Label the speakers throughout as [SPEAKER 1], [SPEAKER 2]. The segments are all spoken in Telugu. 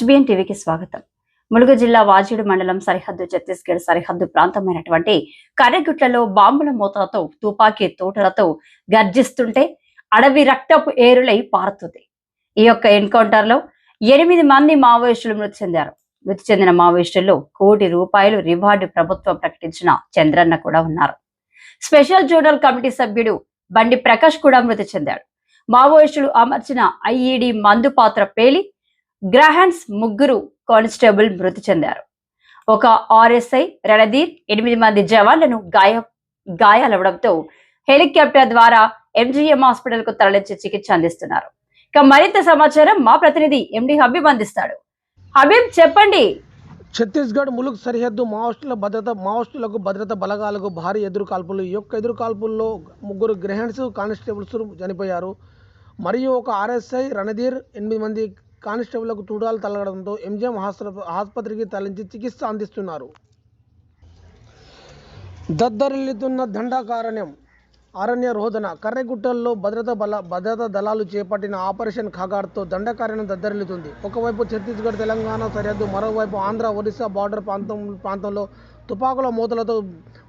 [SPEAKER 1] హెచ్బిఎన్ టీవీకి స్వాగతం. ములుగు జిల్లా వాజేడు మండలం సరిహద్దు ఛత్తీస్గఢ్ సరిహద్దు ప్రాంతమైనటువంటి కర్రెగుట్లలో బాంబుల మూతలతో తుపాకీ తోటలతో గర్జిస్తుంటే అడవి రక్తపు ఏరులై పారుతుంది. ఈ యొక్క ఎన్కౌంటర్లో ఎనిమిది మంది మావోయిస్టులు మృతి చెందారు. మృతి చెందిన మావోయిస్టుల్లో కోటి రూపాయలు రివార్డు ప్రభుత్వం ప్రకటించిన చంద్రన్న కూడా ఉన్నారు. స్పెషల్ జోనల్ కమిటీ సభ్యుడు బండి ప్రకాష్ కూడా మృతి చెందాడు. మావోయిస్టులు అమర్చిన ఐఈడి మందు పాత్ర పేలి గ్రహాన్స్ ముగ్గురు కానిస్టేబుల్ మృతి చెందారు. ఒక ఆర్ఎస్ఐ రణధీర్ ఎనిమిది మంది జవాన్లను గాయ గాయాలవడంతో హెలికాప్టర్ ద్వారా ఎంజీఎం హాస్పిటల్కు తరలించి చికిత్స అందిస్తున్నారు. ఇక మరింత సమాచారం మా ప్రతినిధి ఎండి హబీబ్ అందిస్తాడు. హబీబ్ చెప్పండి.
[SPEAKER 2] ఛత్తీస్గఢ్ ములుగు సరిహద్దు మావోస్టుల భద్రత మావోస్టులకు భద్రత బలగాలకు భారీ ఎదురు కాల్పులు ఈ యొక్క ఎదురు కాల్పుల్లో ముగ్గురు గ్రహణ్స్ కానిస్టేబుల్స్ చనిపోయారు. మరియు ఒక ఆర్ఎస్ఐ రణధీర్ ఎనిమిది మంది కానిస్టేబుల్కు తూడాలు తలగడంతో ఎంజిఎం ఆసుపత్రికి తరలించి చికిత్స అందిస్తున్నారు. దద్దరిల్లుతున్న దండాకారణ్యం అరణ్య రోదన. కర్రెగుట్టల్లో భద్రతా బల భద్రతా దళాలు చేపట్టిన ఆపరేషన్ ఖగార్తో దండకారణ్యం దద్దరిల్లుతుంది. ఒకవైపు ఛత్తీస్గఢ్ తెలంగాణ సరిహద్దు మరోవైపు ఆంధ్ర ఒరిస్సా బార్డర్ ప్రాంతం ప్రాంతంలో తుపాకుల మూతలతో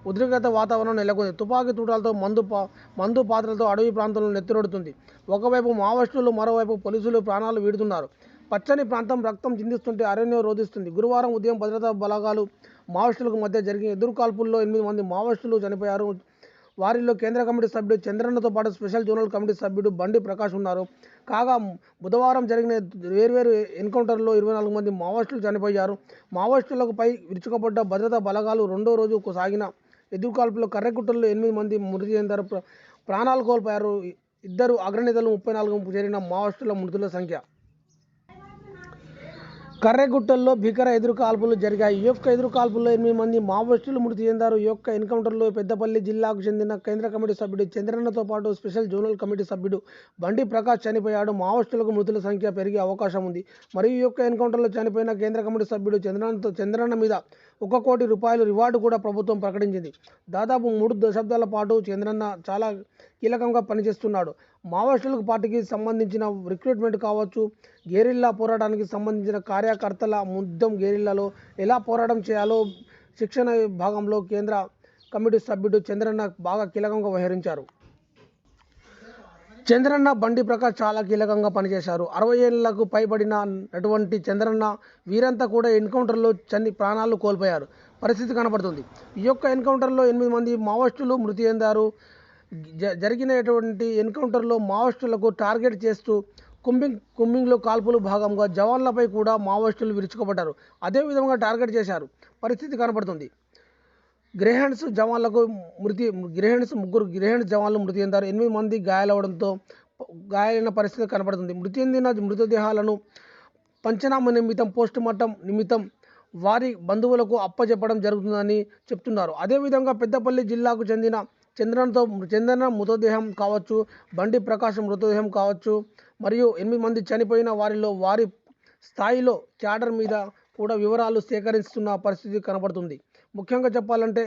[SPEAKER 2] ఉద్రిక్తత వాతావరణం నెలకొంది. తుపాకీ తూటాలతో మందు పా మందు పాత్రలతో అడవి ప్రాంతంలో నెత్తిరొడుతుంది ఒకవైపు మావోయిస్టులు మరోవైపు పోలీసులు ప్రాణాలు వీడుతున్నారు. పచ్చని ప్రాంతం రక్తం చిందిస్తుంటే అరణ్యం రోధిస్తుంది. గురువారం ఉదయం భద్రతా బలగాలు మావోయిస్టులకు మధ్య జరిగిన ఎదురుకాల్పుల్లో ఎనిమిది మంది మావోయిస్టులు చనిపోయారు. వారిలో కేంద్ర కమిటీ సభ్యుడు చంద్రన్నతో పాటు స్పెషల్ జోనల్ కమిటీ సభ్యుడు బండి ప్రకాష్ ఉన్నారు. కాగా బుధవారం జరిగిన వేర్వేరు ఎన్కౌంటర్లో ఇరవై నాలుగు మంది మావోయిస్టులు చనిపోయారు. మావోయిస్టులకు విరుచుకుపడ్డ భద్రతా బలగాలు రెండో రోజు సాగిన ఎదురుకాల్పులో కర్రెకుట్టల్లో ఎనిమిది మంది మృతి చెందారు. ప్రాణాలు కోల్పోయారు. ఇద్దరు అగ్రనేతలు ముప్పై నాలుగు చేరిన మావోయిస్టుల మృతుల సంఖ్య కర్రెగుట్టల్లో భీకర ఎదురుకాల్పులు జరిగాయి. ఈ యొక్క ఎదురుకాల్పుల్లో ఎనిమిది మంది మావోయిస్టులు మృతి చెందారు. ఈ యొక్క ఎన్కౌంటర్లో పెద్దపల్లి జిల్లాకు చెందిన కేంద్ర కమిటీ సభ్యుడు చంద్రన్నతో పాటు స్పెషల్ జోనల్ కమిటీ సభ్యుడు బండి ప్రకాష్ చనిపోయాడు. మావోయిస్టులకు మృతుల సంఖ్య పెరిగే అవకాశం ఉంది. మరియు ఈ యొక్క ఎన్కౌంటర్లో చనిపోయిన కేంద్ర కమిటీ సభ్యుడు చంద్రన్నతో చంద్రన్న మీద ఒక కోటి రూపాయలు రివార్డు కూడా ప్రభుత్వం ప్రకటించింది. దాదాపు మూడు దశాబ్దాల పాటు చంద్రన్న చాలా కీలకంగా పనిచేస్తున్నాడు. మావోయిస్టులకు పార్టీకి సంబంధించిన రిక్రూట్మెంట్ కావచ్చు గేరిల్లా పోరాటానికి సంబంధించిన కార్యకర్తల ముద్దం గేరిల్లాలో ఎలా పోరాటం చేయాలో శిక్షణ భాగంలో కేంద్ర కమిటీ సభ్యుడు చంద్రన్న బాగా కీలకంగా వ్యవహరించారు. చంద్రన్న బండి ప్రకాష్ చాలా కీలకంగా పనిచేశారు. అరవై ఏళ్ళకు పైబడిన అటువంటి చంద్రన్న వీరంతా కూడా ఎన్కౌంటర్లో చని ప్రాణాలు కోల్పోయారు. పరిస్థితి కనబడుతుంది ఈ యొక్క ఎన్కౌంటర్లో ఎనిమిది మంది మావోయిస్టులు మృతి చెందారు. జరిగినటువంటి ఎన్కౌంటర్లో మావోయిస్టులకు టార్గెట్ చేస్తూ కుంబింగ్ కుంబింగ్లో కాల్పులు భాగంగా జవాన్లపై కూడా మావోయిస్టులు విరుచుకుపడ్డారు. అదేవిధంగా టార్గెట్ చేశారు. పరిస్థితి కనబడుతుంది. గ్రేహండ్స్ జవాన్లకు మృతి గ్రేహండ్స్ ముగ్గురు గ్రేహండ్స్ జవాన్లు మృతి చెందారు. ఎనిమిది మంది గాయాలవడంతో గాయాలైన పరిస్థితి కనబడుతుంది. మృతి చెందిన మృతదేహాలను పంచనామా నిమిత్తం పోస్ట్ మార్టం నిమిత్తం వారి బంధువులకు అప్పచెప్పడం జరుగుతుందని చెప్తున్నారు. అదేవిధంగా పెద్దపల్లి జిల్లాకు చెందిన చంద్రన్తో చంద్రన మృతదేహం కావచ్చు బండి ప్రకాశం మృతదేహం కావచ్చు మరియు ఎనిమిది మంది చనిపోయిన వారిలో వారి స్థాయిలో క్యాడర్ మీద కూడా వివరాలు సేకరిస్తున్న పరిస్థితి కనబడుతుంది. ముఖ్యంగా చెప్పాలంటే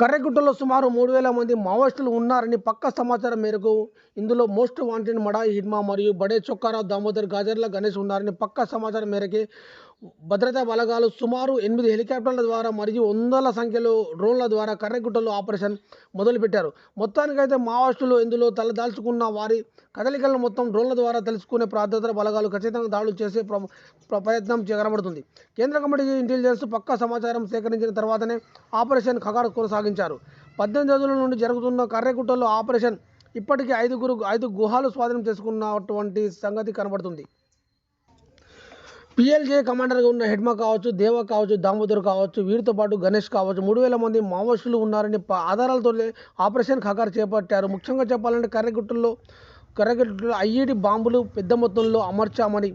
[SPEAKER 2] కర్రగుట్టలో సుమారు మూడు వేల మంది మావోయిస్టులు ఉన్నారని పక్క సమాచారం మేరకు ఇందులో మోస్ట్ వాంటెడ్ మడాయి హిడ్మా మరియు బడే చొక్కారావు దామోదర్ గాజర్ల గణేష్ ఉన్నారని పక్క సమాచారం మేరకే భద్రతా బలగాలు సుమారు ఎనిమిది హెలికాప్టర్ల ద్వారా మరియు వందల సంఖ్యలో డ్రోన్ల ద్వారా కర్రెగుట్టలో ఆపరేషన్ మొదలుపెట్టారు. మొత్తానికైతే మావోయిస్టులు ఇందులో తలదాల్చుకున్న వారి కదలికలను మొత్తం డ్రోన్ల ద్వారా తెలుసుకునే భద్రతా బలగాలు ఖచ్చితంగా దాడులు చేసే ప్ర- ప్ర- ప్రయత్నం చే- కనబడుతుంది కేంద్ర కమిటీ ఇంటెలిజెన్స్ పక్కా సమాచారం సేకరించిన తర్వాతనే ఆపరేషన్ ఖగార్ కొనసాగించారు. పద్దెనిమిది రోజుల నుండి జరుగుతున్న కర్రెగుట్టలో ఆపరేషన్ ఇప్పటికీ ఐదుగురు ఐదు గుహాలు స్వాధీనం చేసుకున్నటువంటి సంగతి కనబడుతుంది. పిఎల్జే కమాండర్గా ఉన్న హెడ్మా కావచ్చు దేవ కావచ్చు దామోదర్ కావచ్చు వీరితో పాటు గణేష్ కావచ్చు మూడు వేల మంది మావోయిస్టులు ఉన్నారని ఆధారాలతో ఆపరేషన్ ఖగార్ చేపట్టారు. ముఖ్యంగా చెప్పాలంటే కర్రగుట్టల్లో కర్రగుట్టలో ఐఈడి బాంబులు పెద్ద మొత్తంలో అమర్చామని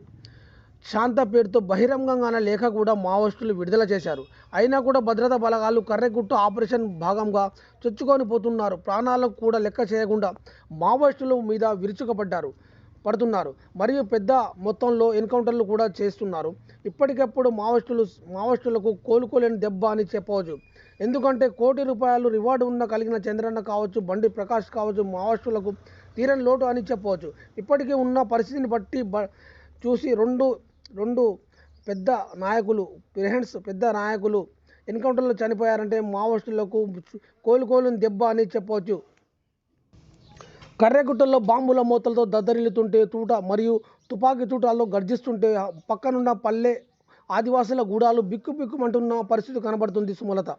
[SPEAKER 2] శాంత పేరుతో బహిరంగంగానే లేఖ కూడా మావోయిస్టులు విడుదల చేశారు. అయినా కూడా భద్రతా బలగాలు కర్రెగుట్టు ఆపరేషన్ భాగంగా చొచ్చుకొని పోతున్నారు. ప్రాణాలకు కూడా లెక్క చేయకుండా మావోయిస్టుల మీద విరుచుకుపడ్డారు. పడుతున్నారు. మరియు పెద్ద మొత్తంలో ఎన్కౌంటర్లు కూడా చేస్తున్నారు. ఇప్పటికప్పుడు మావోయిస్టులు మావోయిస్టులకు కోలుకోలేని దెబ్బ అని చెప్పవచ్చు. ఎందుకంటే కోటి రూపాయలు రివార్డు ఉన్న కలిగిన చంద్రన్న కావచ్చు బండి ప్రకాష్ కావచ్చు మావోయిస్టులకు తీరని లోటు అని చెప్పవచ్చు. ఇప్పటికీ ఉన్న పరిస్థితిని బట్టి బ చూసి రెండు రెండు పెద్ద నాయకులు ప్రిహెండ్స్ పెద్ద నాయకులు ఎన్కౌంటర్లో చనిపోయారంటే మావోయిస్టులకు కోలుకోలేని దెబ్బ అని చెప్పవచ్చు. కర్రెగుట్టల్లో బాంబుల మూతలతో దద్దరిల్లుతుంటే తూట మరియు తుపాకీ తూటాల్లో గర్జిస్తుంటే పక్కనున్న పల్లె ఆదివాసుల గూడాలు బిక్కు బిక్కుమంటున్న పరిస్థితి కనబడుతుంది సుమలత.